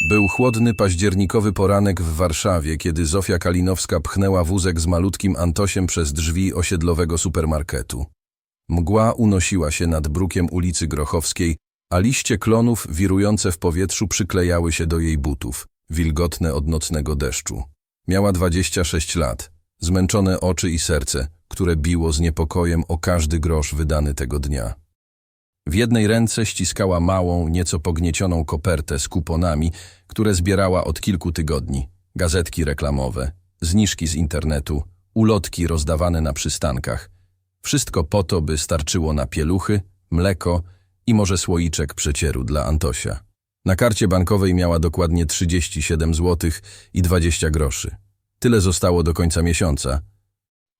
Był chłodny październikowy poranek w Warszawie, kiedy Zofia Kalinowska pchnęła wózek z malutkim Antosiem przez drzwi osiedlowego supermarketu. Mgła unosiła się nad brukiem ulicy Grochowskiej, a liście klonów wirujące w powietrzu przyklejały się do jej butów, wilgotne od nocnego deszczu. Miała 26 lat, zmęczone oczy i serce, które biło z niepokojem o każdy grosz wydany tego dnia. W jednej ręce ściskała małą, nieco pogniecioną kopertę z kuponami, które zbierała od kilku tygodni. Gazetki reklamowe, zniżki z internetu, ulotki rozdawane na przystankach. Wszystko po to, by starczyło na pieluchy, mleko i może słoiczek przecieru dla Antosia. Na karcie bankowej miała dokładnie 37 zł i 20 groszy. Tyle zostało do końca miesiąca.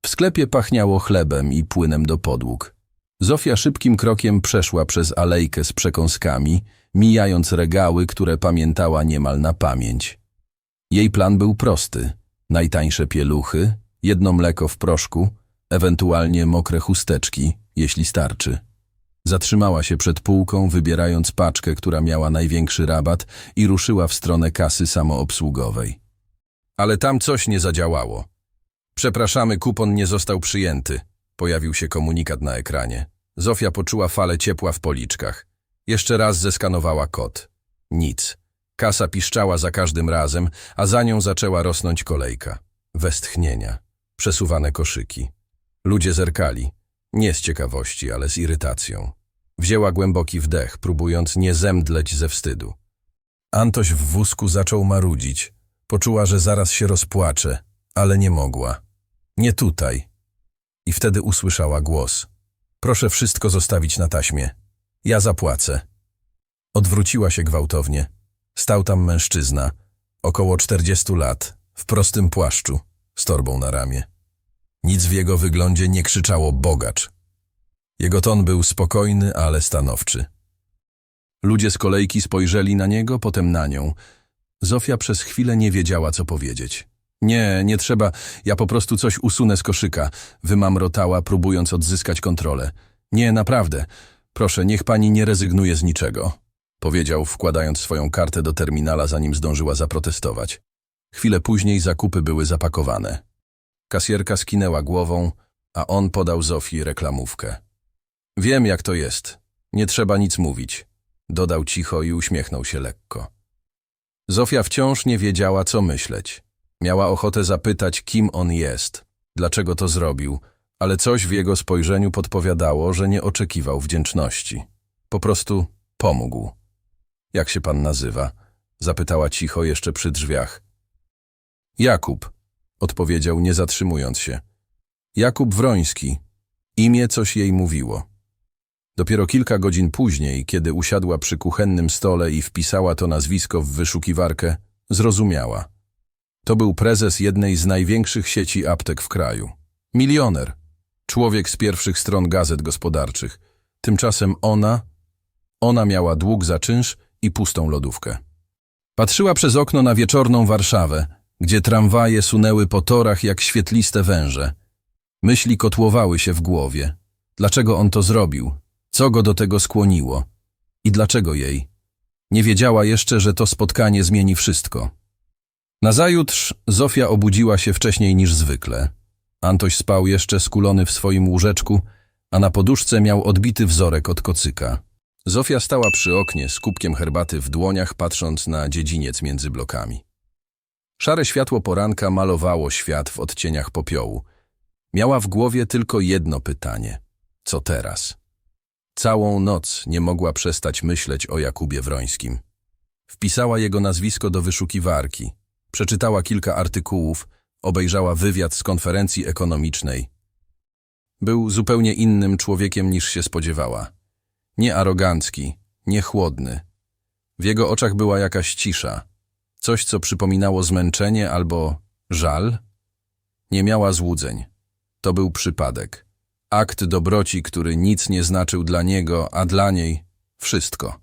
W sklepie pachniało chlebem i płynem do podłóg. Zofia szybkim krokiem przeszła przez alejkę z przekąskami, mijając regały, które pamiętała niemal na pamięć. Jej plan był prosty. Najtańsze pieluchy, jedno mleko w proszku, ewentualnie mokre chusteczki, jeśli starczy. Zatrzymała się przed półką, wybierając paczkę, która miała największy rabat i ruszyła w stronę kasy samoobsługowej. Ale tam coś nie zadziałało. Przepraszamy, kupon nie został przyjęty. Pojawił się komunikat na ekranie. Zofia poczuła falę ciepła w policzkach. Jeszcze raz zeskanowała kod. Nic. Kasa piszczała za każdym razem, a za nią zaczęła rosnąć kolejka. Westchnienia. Przesuwane koszyki. Ludzie zerkali. Nie z ciekawości, ale z irytacją. Wzięła głęboki wdech, próbując nie zemdleć ze wstydu. Antoś w wózku zaczął marudzić. Poczuła, że zaraz się rozpłacze, ale nie mogła. Nie tutaj. I wtedy usłyszała głos. Proszę wszystko zostawić na taśmie. Ja zapłacę. Odwróciła się gwałtownie. Stał tam mężczyzna, około czterdziestu lat, w prostym płaszczu, z torbą na ramię. Nic w jego wyglądzie nie krzyczało bogacz. Jego ton był spokojny, ale stanowczy. Ludzie z kolejki spojrzeli na niego, potem na nią. Zofia przez chwilę nie wiedziała, co powiedzieć. Nie, nie trzeba, ja po prostu coś usunę z koszyka, wymamrotała, próbując odzyskać kontrolę. Nie, naprawdę. Proszę, niech pani nie rezygnuje z niczego, powiedział, wkładając swoją kartę do terminala, zanim zdążyła zaprotestować. Chwilę później zakupy były zapakowane. Kasjerka skinęła głową, a on podał Zofii reklamówkę. Wiem, jak to jest. Nie trzeba nic mówić. Dodał cicho i uśmiechnął się lekko. Zofia wciąż nie wiedziała, co myśleć. Miała ochotę zapytać, kim on jest, dlaczego to zrobił, ale coś w jego spojrzeniu podpowiadało, że nie oczekiwał wdzięczności. Po prostu pomógł. Jak się pan nazywa? Zapytała cicho jeszcze przy drzwiach. Jakub, odpowiedział, nie zatrzymując się. Jakub Wroński. Imię coś jej mówiło. Dopiero kilka godzin później, kiedy usiadła przy kuchennym stole i wpisała to nazwisko w wyszukiwarkę, zrozumiała. To był prezes jednej z największych sieci aptek w kraju. Milioner. Człowiek z pierwszych stron gazet gospodarczych. Tymczasem ona, ona miała dług za czynsz i pustą lodówkę. Patrzyła przez okno na wieczorną Warszawę, gdzie tramwaje sunęły po torach jak świetliste węże. Myśli kotłowały się w głowie. Dlaczego on to zrobił? Co go do tego skłoniło? I dlaczego jej? Nie wiedziała jeszcze, że to spotkanie zmieni wszystko. Nazajutrz Zofia obudziła się wcześniej niż zwykle. Antoś spał jeszcze skulony w swoim łóżeczku, a na poduszce miał odbity wzorek od kocyka. Zofia stała przy oknie z kubkiem herbaty w dłoniach, patrząc na dziedziniec między blokami. Szare światło poranka malowało świat w odcieniach popiołu. Miała w głowie tylko jedno pytanie. Co teraz? Całą noc nie mogła przestać myśleć o Jakubie Wrońskim. Wpisała jego nazwisko do wyszukiwarki. Przeczytała kilka artykułów, obejrzała wywiad z konferencji ekonomicznej. Był zupełnie innym człowiekiem niż się spodziewała. Nie arogancki, nie chłodny. W jego oczach była jakaś cisza. Coś, co przypominało zmęczenie albo żal. Nie miała złudzeń. To był przypadek. Akt dobroci, który nic nie znaczył dla niego, a dla niej wszystko.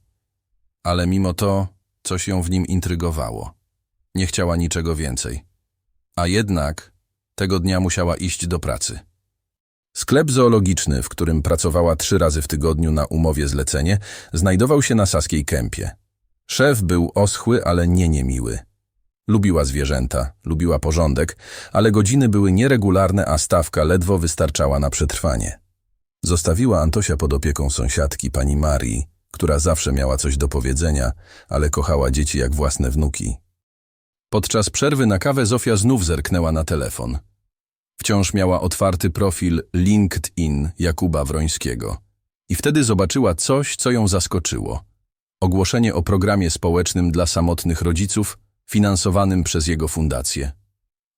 Ale mimo to coś ją w nim intrygowało. Nie chciała niczego więcej. A jednak tego dnia musiała iść do pracy. Sklep zoologiczny, w którym pracowała trzy razy w tygodniu na umowie zlecenie, znajdował się na Saskiej Kępie. Szef był oschły, ale nie niemiły. Lubiła zwierzęta, lubiła porządek, ale godziny były nieregularne, a stawka ledwo wystarczała na przetrwanie. Zostawiła Antosia pod opieką sąsiadki, pani Marii, która zawsze miała coś do powiedzenia, ale kochała dzieci jak własne wnuki. Podczas przerwy na kawę Zofia znów zerknęła na telefon. Wciąż miała otwarty profil LinkedIn Jakuba Wrońskiego. I wtedy zobaczyła coś, co ją zaskoczyło. Ogłoszenie o programie społecznym dla samotnych rodziców, finansowanym przez jego fundację.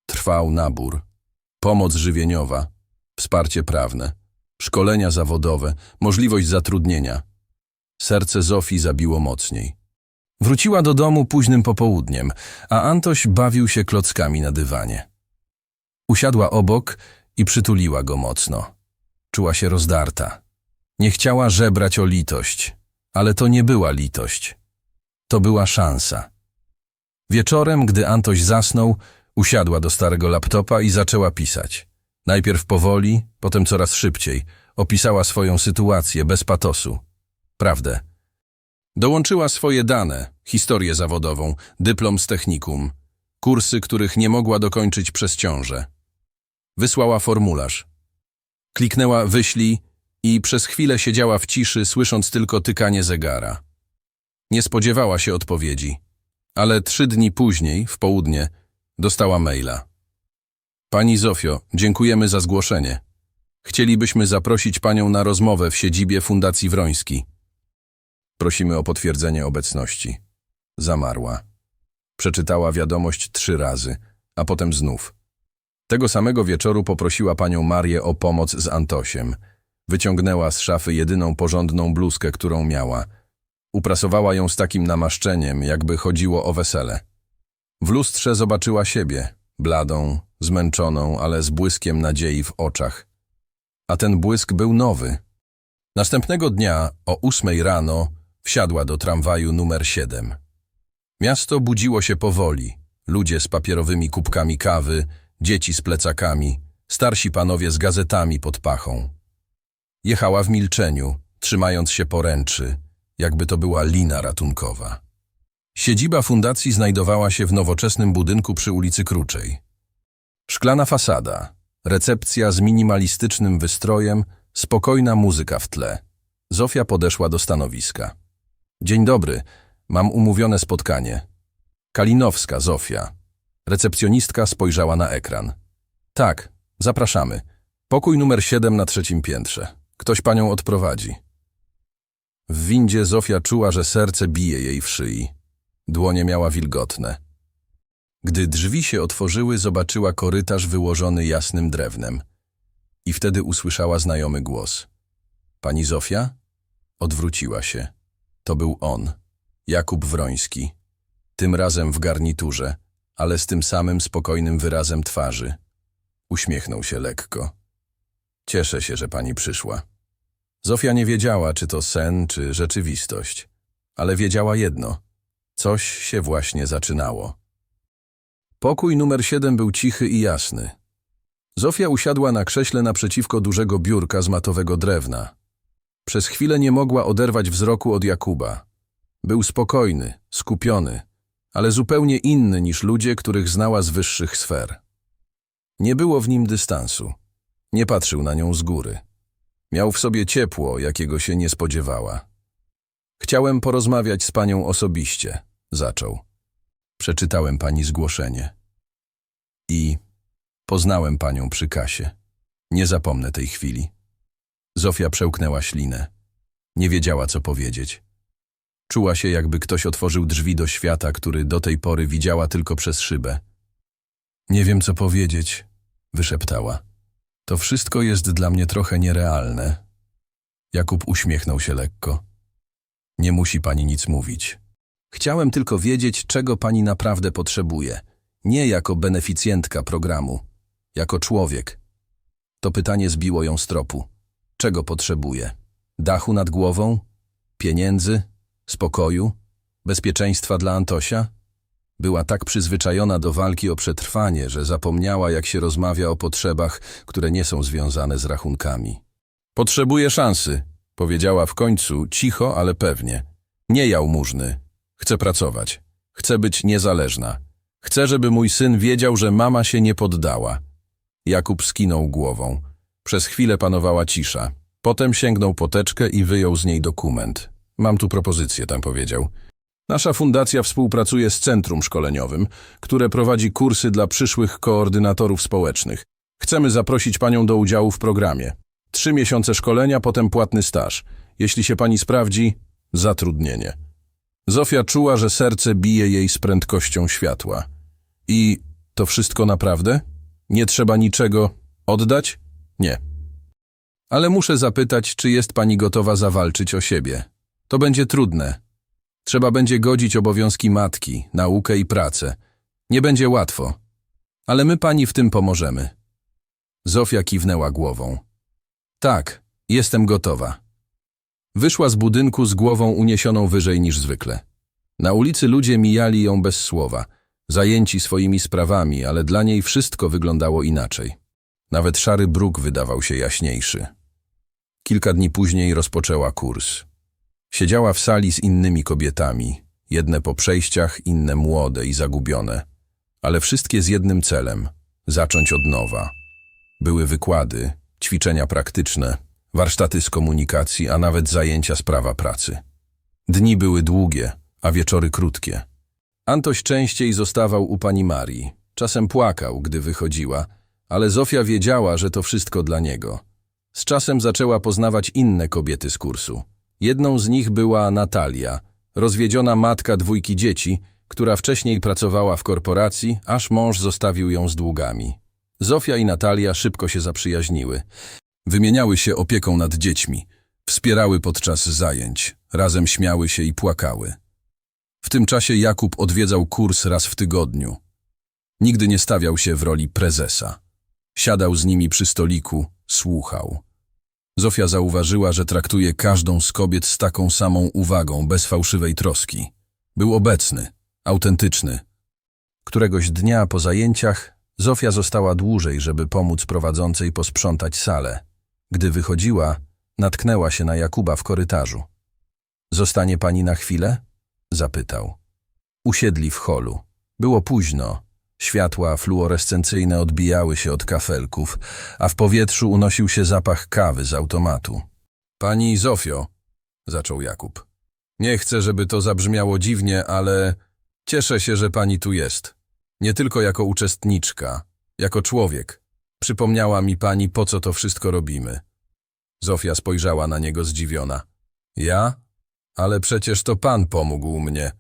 Trwał nabór. Pomoc żywieniowa, wsparcie prawne, szkolenia zawodowe, możliwość zatrudnienia. Serce Zofii zabiło mocniej. Wróciła do domu późnym popołudniem, a Antoś bawił się klockami na dywanie. Usiadła obok i przytuliła go mocno. Czuła się rozdarta. Nie chciała żebrać o litość, ale to nie była litość. To była szansa. Wieczorem, gdy Antoś zasnął, usiadła do starego laptopa i zaczęła pisać. Najpierw powoli, potem coraz szybciej. Opisała swoją sytuację bez patosu. Prawdę. Dołączyła swoje dane, historię zawodową, dyplom z technikum, kursy, których nie mogła dokończyć przez ciążę. Wysłała formularz. Kliknęła wyślij i przez chwilę siedziała w ciszy, słysząc tylko tykanie zegara. Nie spodziewała się odpowiedzi, ale trzy dni później, w południe, dostała maila. Pani Zofio, dziękujemy za zgłoszenie. Chcielibyśmy zaprosić panią na rozmowę w siedzibie Fundacji Wroński. Prosimy o potwierdzenie obecności. Zamarła. Przeczytała wiadomość trzy razy, a potem znów. Tego samego wieczoru poprosiła panią Marię o pomoc z Antosiem. Wyciągnęła z szafy jedyną porządną bluzkę, którą miała. Uprasowała ją z takim namaszczeniem, jakby chodziło o wesele. W lustrze zobaczyła siebie, bladą, zmęczoną, ale z błyskiem nadziei w oczach. A ten błysk był nowy. Następnego dnia o ósmej rano wsiadła do tramwaju numer 7. Miasto budziło się powoli. Ludzie z papierowymi kubkami kawy, dzieci z plecakami, starsi panowie z gazetami pod pachą. Jechała w milczeniu, trzymając się poręczy, jakby to była lina ratunkowa. Siedziba fundacji znajdowała się w nowoczesnym budynku przy ulicy Kruczej. Szklana fasada, recepcja z minimalistycznym wystrojem, spokojna muzyka w tle. Zofia podeszła do stanowiska. Dzień dobry, mam umówione spotkanie. Kalinowska, Zofia. Recepcjonistka spojrzała na ekran. Tak, zapraszamy. Pokój numer 7 na trzecim piętrze. Ktoś panią odprowadzi. W windzie Zofia czuła, że serce bije jej w szyi. Dłonie miała wilgotne. Gdy drzwi się otworzyły, zobaczyła korytarz wyłożony jasnym drewnem. I wtedy usłyszała znajomy głos. Pani Zofia? Odwróciła się. To był on, Jakub Wroński. Tym razem w garniturze, ale z tym samym spokojnym wyrazem twarzy. Uśmiechnął się lekko. Cieszę się, że pani przyszła. Zofia nie wiedziała, czy to sen, czy rzeczywistość, ale wiedziała jedno. Coś się właśnie zaczynało. Pokój numer 7 był cichy i jasny. Zofia usiadła na krześle naprzeciwko dużego biurka z matowego drewna. Przez chwilę nie mogła oderwać wzroku od Jakuba. Był spokojny, skupiony, ale zupełnie inny niż ludzie, których znała z wyższych sfer. Nie było w nim dystansu. Nie patrzył na nią z góry. Miał w sobie ciepło, jakiego się nie spodziewała. Chciałem porozmawiać z panią osobiście, zaczął. Przeczytałem pani zgłoszenie. I poznałem panią przy kasie. Nie zapomnę tej chwili. Zofia przełknęła ślinę. Nie wiedziała, co powiedzieć. Czuła się, jakby ktoś otworzył drzwi do świata, który do tej pory widziała tylko przez szybę. Nie wiem, co powiedzieć, wyszeptała. To wszystko jest dla mnie trochę nierealne. Jakub uśmiechnął się lekko. Nie musi pani nic mówić. Chciałem tylko wiedzieć, czego pani naprawdę potrzebuje. Nie jako beneficjentka programu, jako człowiek. To pytanie zbiło ją z tropu. Czego potrzebuje? Dachu nad głową? Pieniędzy? Spokoju? Bezpieczeństwa dla Antosia? Była tak przyzwyczajona do walki o przetrwanie, że zapomniała, jak się rozmawia o potrzebach, które nie są związane z rachunkami. Potrzebuję szansy, powiedziała w końcu, cicho, ale pewnie. Nie jałmużny. Chcę pracować. Chcę być niezależna. Chcę, żeby mój syn wiedział, że mama się nie poddała. Jakub skinął głową. Przez chwilę panowała cisza. Potem sięgnął po teczkę i wyjął z niej dokument. Mam tu propozycję, tam powiedział. Nasza fundacja współpracuje z centrum szkoleniowym, które prowadzi kursy dla przyszłych koordynatorów społecznych. Chcemy zaprosić panią do udziału w programie. Trzy miesiące szkolenia, potem płatny staż. Jeśli się pani sprawdzi, zatrudnienie. Zofia czuła, że serce bije jej z prędkością światła. I to wszystko naprawdę? Nie trzeba niczego oddać? Nie. Ale muszę zapytać, czy jest pani gotowa zawalczyć o siebie. To będzie trudne. Trzeba będzie godzić obowiązki matki, naukę i pracę. Nie będzie łatwo. Ale my pani w tym pomożemy. Zofia kiwnęła głową. Tak, jestem gotowa. Wyszła z budynku z głową uniesioną wyżej niż zwykle. Na ulicy ludzie mijali ją bez słowa, zajęci swoimi sprawami, ale dla niej wszystko wyglądało inaczej. Nawet szary bruk wydawał się jaśniejszy. Kilka dni później rozpoczęła kurs. Siedziała w sali z innymi kobietami, jedne po przejściach, inne młode i zagubione, ale wszystkie z jednym celem – zacząć od nowa. Były wykłady, ćwiczenia praktyczne, warsztaty z komunikacji, a nawet zajęcia z prawa pracy. Dni były długie, a wieczory krótkie. Antoś częściej zostawał u pani Marii. Czasem płakał, gdy wychodziła, ale Zofia wiedziała, że to wszystko dla niego. Z czasem zaczęła poznawać inne kobiety z kursu. Jedną z nich była Natalia, rozwiedziona matka dwójki dzieci, która wcześniej pracowała w korporacji, aż mąż zostawił ją z długami. Zofia i Natalia szybko się zaprzyjaźniły. Wymieniały się opieką nad dziećmi, wspierały podczas zajęć, razem śmiały się i płakały. W tym czasie Jakub odwiedzał kurs raz w tygodniu. Nigdy nie stawiał się w roli prezesa. Siadał z nimi przy stoliku, słuchał. Zofia zauważyła, że traktuje każdą z kobiet z taką samą uwagą, bez fałszywej troski. Był obecny, autentyczny. Któregoś dnia po zajęciach Zofia została dłużej, żeby pomóc prowadzącej posprzątać salę. Gdy wychodziła, natknęła się na Jakuba w korytarzu. Zostanie pani na chwilę? Zapytał. Usiedli w holu. Było późno. Światła fluorescencyjne odbijały się od kafelków, a w powietrzu unosił się zapach kawy z automatu. Pani Zofio, zaczął Jakub. Nie chcę, żeby to zabrzmiało dziwnie, ale cieszę się, że pani tu jest. Nie tylko jako uczestniczka, jako człowiek. Przypomniała mi pani, po co to wszystko robimy. Zofia spojrzała na niego zdziwiona. Ja? Ale przecież to pan pomógł mnie.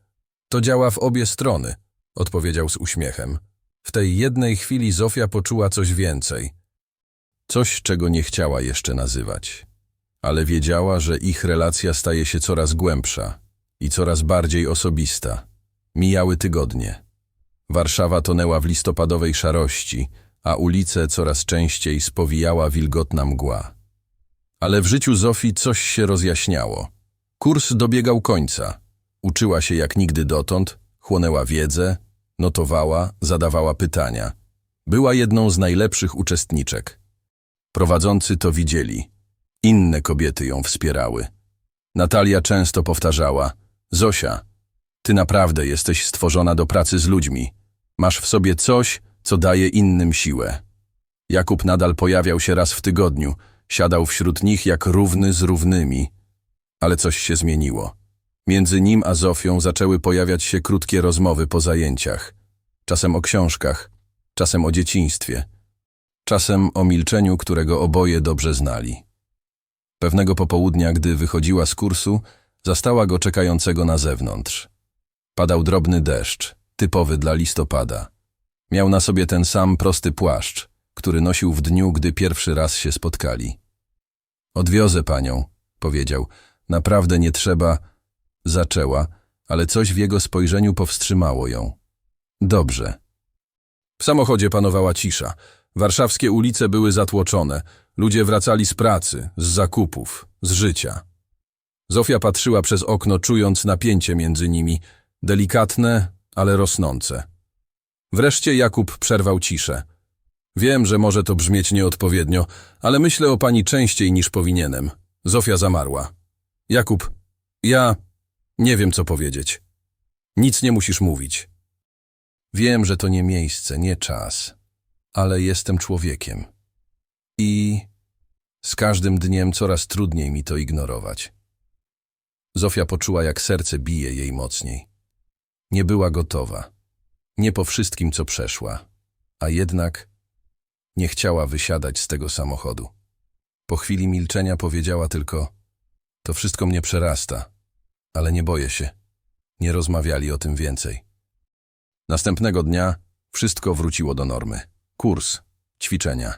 To działa w obie strony, odpowiedział z uśmiechem. W tej jednej chwili Zofia poczuła coś więcej. Coś, czego nie chciała jeszcze nazywać. Ale wiedziała, że ich relacja staje się coraz głębsza i coraz bardziej osobista. Mijały tygodnie. Warszawa tonęła w listopadowej szarości, a ulice coraz częściej spowijała wilgotna mgła. Ale w życiu Zofii coś się rozjaśniało. Kurs dobiegał końca. Uczyła się jak nigdy dotąd, chłonęła wiedzę, notowała, zadawała pytania. Była jedną z najlepszych uczestniczek. Prowadzący to widzieli. Inne kobiety ją wspierały. Natalia często powtarzała: Zosia, ty naprawdę jesteś stworzona do pracy z ludźmi. Masz w sobie coś, co daje innym siłę. Jakub nadal pojawiał się raz w tygodniu, siadał wśród nich jak równy z równymi. Ale coś się zmieniło. Między nim a Zofią zaczęły pojawiać się krótkie rozmowy po zajęciach. Czasem o książkach, czasem o dzieciństwie, czasem o milczeniu, którego oboje dobrze znali. Pewnego popołudnia, gdy wychodziła z kursu, zastała go czekającego na zewnątrz. Padał drobny deszcz, typowy dla listopada. Miał na sobie ten sam prosty płaszcz, który nosił w dniu, gdy pierwszy raz się spotkali. Odwiozę panią, powiedział. Naprawdę nie trzeba. Zaczęła, ale coś w jego spojrzeniu powstrzymało ją. Dobrze. W samochodzie panowała cisza. Warszawskie ulice były zatłoczone. Ludzie wracali z pracy, z zakupów, z życia. Zofia patrzyła przez okno, czując napięcie między nimi, delikatne, ale rosnące. Wreszcie Jakub przerwał ciszę. Wiem, że może to brzmieć nieodpowiednio, ale myślę o pani częściej niż powinienem. Zofia zamarła. Jakub, ja nie wiem, co powiedzieć. Nic nie musisz mówić. Wiem, że to nie miejsce, nie czas, ale jestem człowiekiem. I z każdym dniem coraz trudniej mi to ignorować. Zofia poczuła, jak serce bije jej mocniej. Nie była gotowa. Nie po wszystkim, co przeszła. A jednak nie chciała wysiadać z tego samochodu. Po chwili milczenia powiedziała tylko: To wszystko mnie przerasta, ale nie boję się. Nie rozmawiali o tym więcej. Następnego dnia wszystko wróciło do normy. Kurs, ćwiczenia.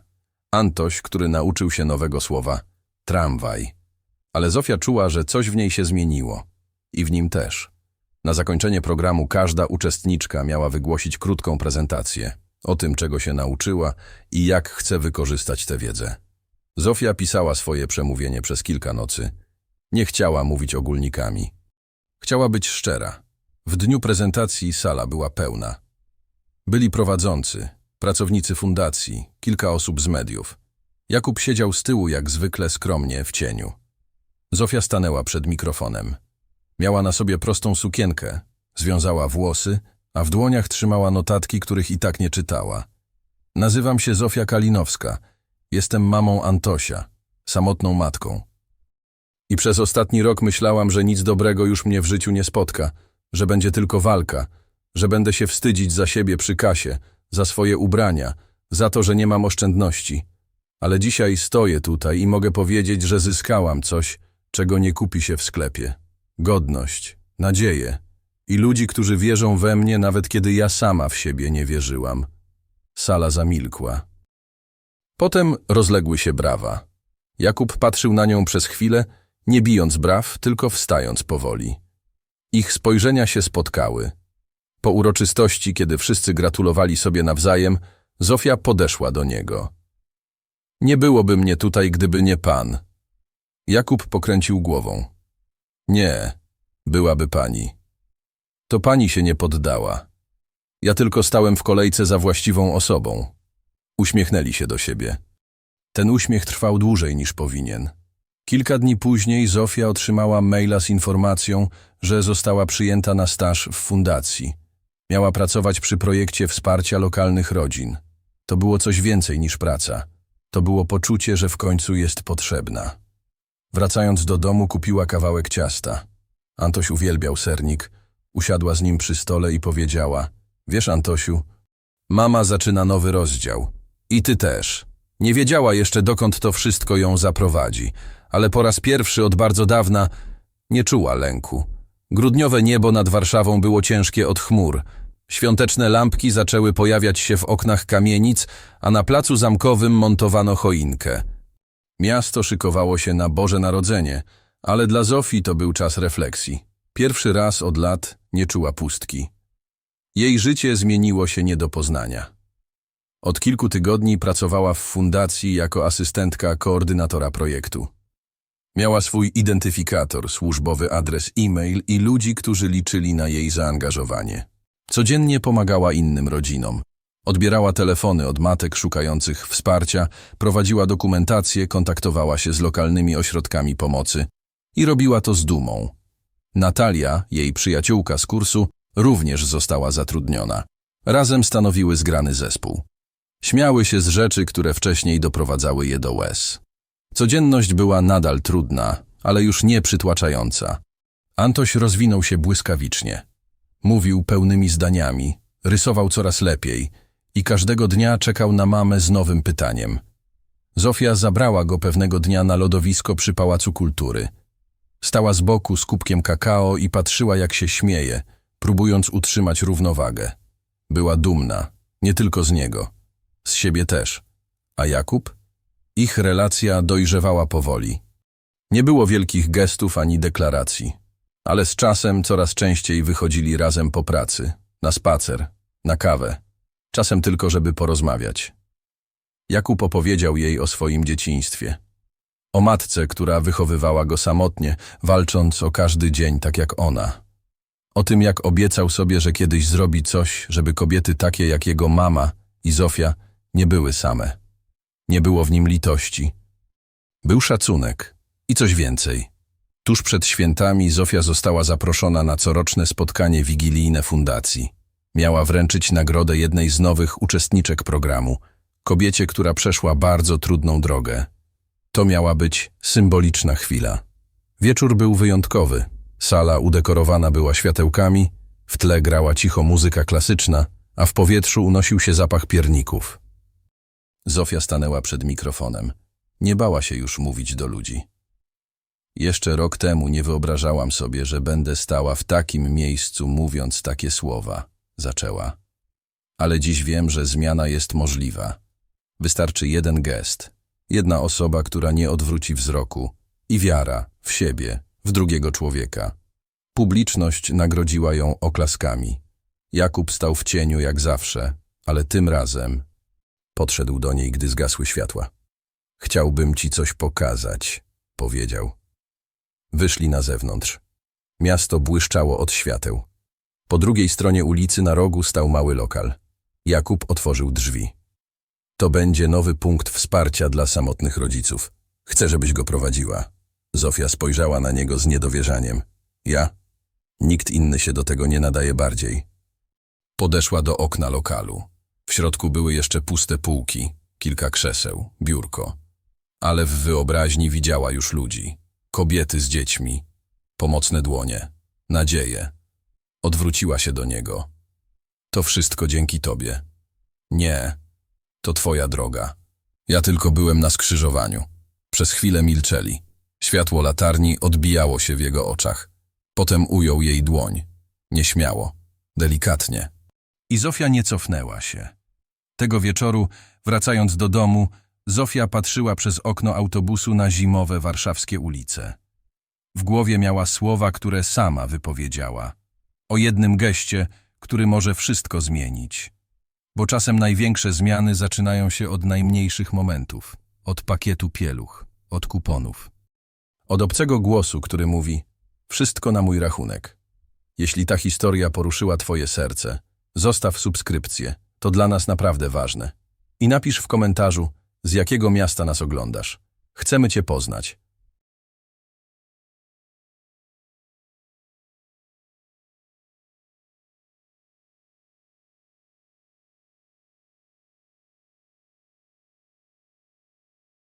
Antoś, który nauczył się nowego słowa tramwaj. Ale Zofia czuła, że coś w niej się zmieniło. I w nim też. Na zakończenie programu każda uczestniczka miała wygłosić krótką prezentację o tym, czego się nauczyła i jak chce wykorzystać tę wiedzę. Zofia pisała swoje przemówienie przez kilka nocy. Nie chciała mówić ogólnikami. Chciała być szczera. W dniu prezentacji sala była pełna. Byli prowadzący, pracownicy fundacji, kilka osób z mediów. Jakub siedział z tyłu jak zwykle skromnie w cieniu. Zofia stanęła przed mikrofonem. Miała na sobie prostą sukienkę, związała włosy, a w dłoniach trzymała notatki, których i tak nie czytała. Nazywam się Zofia Kalinowska. Jestem mamą Antosia, samotną matką. I przez ostatni rok myślałam, że nic dobrego już mnie w życiu nie spotka, że będzie tylko walka, że będę się wstydzić za siebie przy kasie, za swoje ubrania, za to, że nie mam oszczędności. Ale dzisiaj stoję tutaj i mogę powiedzieć, że zyskałam coś, czego nie kupi się w sklepie. Godność, nadzieję i ludzi, którzy wierzą we mnie, nawet kiedy ja sama w siebie nie wierzyłam. Sala zamilkła. Potem rozległy się brawa. Jakub patrzył na nią przez chwilę, nie bijąc braw, tylko wstając powoli. Ich spojrzenia się spotkały. Po uroczystości, kiedy wszyscy gratulowali sobie nawzajem, Zofia podeszła do niego. Nie byłoby mnie tutaj, gdyby nie pan. Jakub pokręcił głową. Nie, byłaby pani. To pani się nie poddała. Ja tylko stałem w kolejce za właściwą osobą. Uśmiechnęli się do siebie. Ten uśmiech trwał dłużej niż powinien. Kilka dni później Zofia otrzymała maila z informacją, że została przyjęta na staż w fundacji. Miała pracować przy projekcie wsparcia lokalnych rodzin. To było coś więcej niż praca. To było poczucie, że w końcu jest potrzebna. Wracając do domu, kupiła kawałek ciasta. Antoś uwielbiał sernik. Usiadła z nim przy stole i powiedziała: Wiesz, Antosiu, mama zaczyna nowy rozdział. I ty też. Nie wiedziała jeszcze, dokąd to wszystko ją zaprowadzi, ale po raz pierwszy od bardzo dawna nie czuła lęku. Grudniowe niebo nad Warszawą było ciężkie od chmur. Świąteczne lampki zaczęły pojawiać się w oknach kamienic, a na placu zamkowym montowano choinkę. Miasto szykowało się na Boże Narodzenie, ale dla Zofii to był czas refleksji. Pierwszy raz od lat nie czuła pustki. Jej życie zmieniło się nie do poznania. Od kilku tygodni pracowała w fundacji jako asystentka koordynatora projektu. Miała swój identyfikator, służbowy adres e-mail i ludzi, którzy liczyli na jej zaangażowanie. Codziennie pomagała innym rodzinom. Odbierała telefony od matek szukających wsparcia, prowadziła dokumentację, kontaktowała się z lokalnymi ośrodkami pomocy i robiła to z dumą. Natalia, jej przyjaciółka z kursu, również została zatrudniona. Razem stanowiły zgrany zespół. Śmiały się z rzeczy, które wcześniej doprowadzały je do łez. Codzienność była nadal trudna, ale już nie przytłaczająca. Antoś rozwinął się błyskawicznie. Mówił pełnymi zdaniami, rysował coraz lepiej i każdego dnia czekał na mamę z nowym pytaniem. Zofia zabrała go pewnego dnia na lodowisko przy Pałacu Kultury. Stała z boku z kubkiem kakao i patrzyła, jak się śmieje, próbując utrzymać równowagę. Była dumna, nie tylko z niego, z siebie też. A Jakub? Ich relacja dojrzewała powoli. Nie było wielkich gestów ani deklaracji, ale z czasem coraz częściej wychodzili razem po pracy, na spacer, na kawę, czasem tylko, żeby porozmawiać. Jakub opowiedział jej o swoim dzieciństwie. O matce, która wychowywała go samotnie, walcząc o każdy dzień tak jak ona. O tym, jak obiecał sobie, że kiedyś zrobi coś, żeby kobiety takie jak jego mama i Zofia nie były same. Nie było w nim litości. Był szacunek i coś więcej. Tuż przed świętami Zofia została zaproszona na coroczne spotkanie wigilijne fundacji. Miała wręczyć nagrodę jednej z nowych uczestniczek programu, kobiecie, która przeszła bardzo trudną drogę. To miała być symboliczna chwila. Wieczór był wyjątkowy. Sala udekorowana była światełkami, w tle grała cicho muzyka klasyczna, a w powietrzu unosił się zapach pierników. Zofia stanęła przed mikrofonem. Nie bała się już mówić do ludzi. Jeszcze rok temu nie wyobrażałam sobie, że będę stała w takim miejscu, mówiąc takie słowa, zaczęła. Ale dziś wiem, że zmiana jest możliwa. Wystarczy jeden gest, jedna osoba, która nie odwróci wzroku i wiara w siebie, w drugiego człowieka. Publiczność nagrodziła ją oklaskami. Jakub stał w cieniu jak zawsze, ale tym razem podszedł do niej, gdy zgasły światła. Chciałbym ci coś pokazać, powiedział. Wyszli na zewnątrz. Miasto błyszczało od świateł. Po drugiej stronie ulicy na rogu stał mały lokal. Jakub otworzył drzwi. To będzie nowy punkt wsparcia dla samotnych rodziców. Chcę, żebyś go prowadziła. Zofia spojrzała na niego z niedowierzaniem. Ja? Nikt inny się do tego nie nadaje bardziej. Podeszła do okna lokalu. W środku były jeszcze puste półki, kilka krzeseł, biurko. Ale w wyobraźni widziała już ludzi. Kobiety z dziećmi. Pomocne dłonie. Nadzieję. Odwróciła się do niego. To wszystko dzięki tobie. Nie, to twoja droga. Ja tylko byłem na skrzyżowaniu. Przez chwilę milczeli. Światło latarni odbijało się w jego oczach. Potem ujął jej dłoń. Nieśmiało, delikatnie. I Zofia nie cofnęła się. Tego wieczoru, wracając do domu, Zofia patrzyła przez okno autobusu na zimowe warszawskie ulice. W głowie miała słowa, które sama wypowiedziała. O jednym geście, który może wszystko zmienić. Bo czasem największe zmiany zaczynają się od najmniejszych momentów. Od pakietu pieluch, od kuponów. Od obcego głosu, który mówi wszystko na mój rachunek. Jeśli ta historia poruszyła twoje serce, zostaw subskrypcję. To dla nas naprawdę ważne. I napisz w komentarzu, z jakiego miasta nas oglądasz. Chcemy cię poznać.